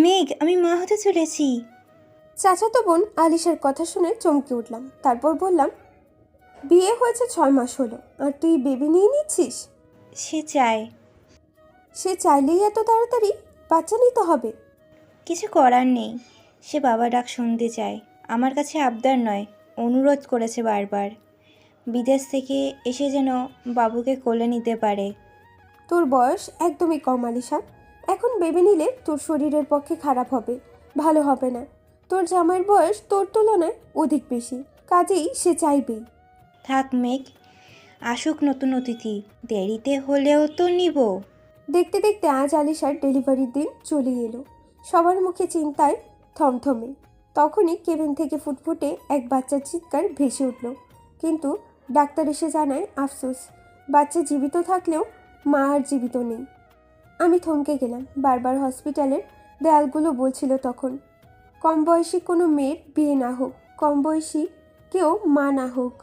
মেঘ আমি মা হতে চলেছি চাচাতো বোন আলিশার কথা শুনে চমকে উঠলাম। তারপর বললাম বিয়ে হয়েছে ছয় মাস হলো আর তুই বেবি নিয়ে নিচ্ছিস? সে চায়। সে চাইলেই এত তাড়াতাড়ি? বাচ্চা নিতে হবে। কিছু করার নেই। সে বাবা ডাক শুনতে চায়। আমার কাছে আবদার নয় অনুরোধ করেছে বারবার। বিদেশ থেকে এসে যেন বাবুকে কোলে নিতে পারে। তোর বয়স একদমই কম আলিশা। এখন বেবি নিলে তোর শরীরের পক্ষে খারাপ হবে ভালো হবে না। তোর জামাইয়ের বয়স তোর তুলনায় অধিক বেশি কাজেই সে চাইবেই। থাক মেঘ আসুক নতুন অতিথি দেরিতে হলেও তো নিব। দেখতে দেখতে আজ আলিশার ডেলিভারির দিন চলে এলো। সবার মুখে চিন্তায় থমথমে। তখনই কেবিন থেকে ফুটফুটে এক বাচ্চার চিৎকার ভেসে উঠল। কিন্তু ডাক্তার এসে জানায় আফসোস বাচ্চা জীবিত থাকলেও মা আর জীবিত নেই। আমি থমকে গেলাম। বারবার হসপিটালের দেয়ালগুলো বলছিল তখন, কম বয়সী কোনো মেয়ের বিয়ে না হোক, কম বয়সী কেউ মা না হোক।